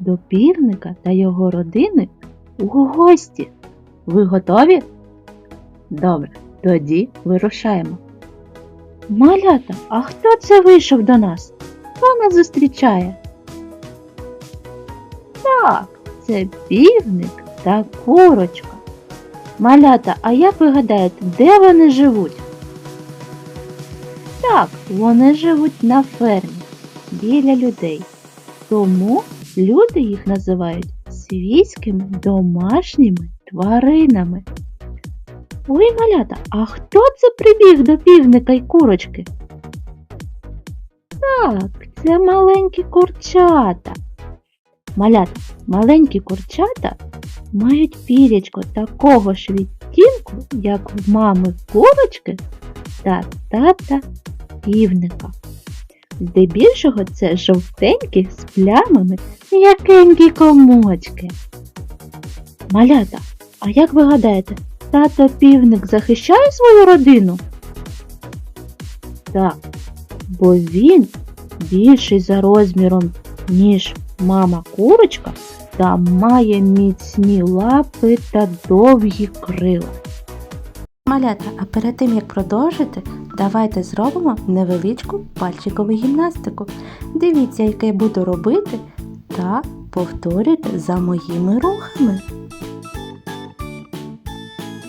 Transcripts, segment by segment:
до півника та його родини у гості. Ви готові? Добре, тоді вирушаємо. Малята, а хто це вийшов до нас? Хто нас зустрічає? Так, це півник та курочка. Малята, а як ви гадаєте, де вони живуть? Так, вони живуть на фермі біля людей. Тому люди їх називають свійськими домашніми тваринами. Ой, малята, а хто це прибіг до півника й курочки? Так, це маленькі курчата. Малята, маленькі курчата мають пірячко такого ж відтінку, як в мами курочки та тата півника. Здебільшого це жовтенькі з плямами м'якенькі комочки. Малята, а як ви гадаєте, тато півник захищає свою родину? Так, бо він більший за розміром, ніж мама курочка, та має міцні лапи та довгі крила. Малята, а перед тим як продовжити, давайте зробимо невеличку пальчикову гімнастику. Дивіться, яке я буду робити, та повторюйте за моїми рухами.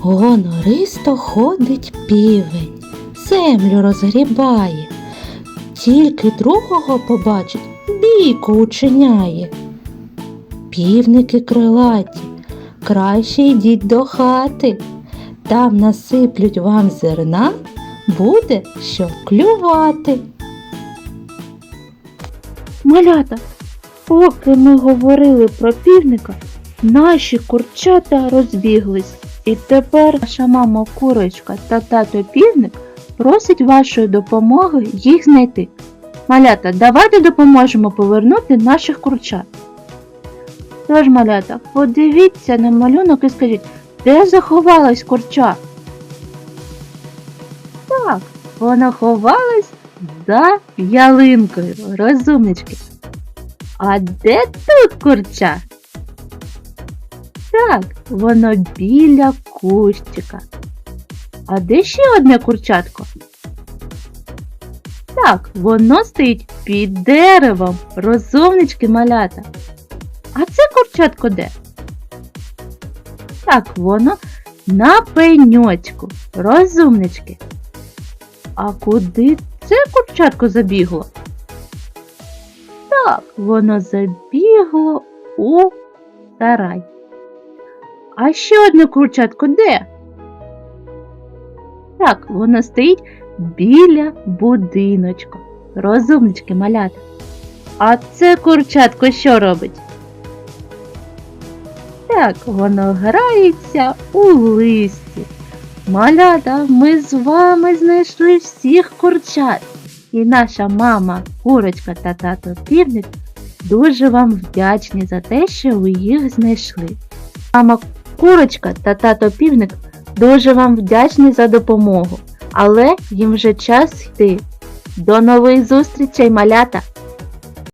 Гонористо ходить півень, землю розгрібає, тільки другого побачить, бійку учиняє. Півники крилаті, краще йдіть до хати, там насиплють вам зерна, буде що клювати. Малята, поки ми говорили про півника, наші курчата розбіглись. І тепер наша мама курочка та тато півник просять вашої допомоги їх знайти. Малята, давайте допоможемо повернути наших курчат. Тож, малята, подивіться на малюнок і скажіть, де заховалась курча? Так, вона ховалась за ялинкою, розумнички. А де тут курча? Так, воно біля кущика. А де ще одне курчатко? Так, воно стоїть під деревом, розумнички малята. А це курчатко де? Так, воно на пеньочку, розумнички. А куди це курчатко забігло? Так, воно забігло у сарай. А ще одне курчатко де? Так, воно стоїть біля будиночку. Розумнички малята. А це курчатко що робить? Так, воно грається у листі. Малята, ми з вами знайшли всіх курчат. І наша мама, курочка та тато півник дуже вам вдячні за те, що ви їх знайшли. Мама курочка та тато півник дуже вам вдячні за допомогу, але їм вже час йти. До нових зустрічей, малята!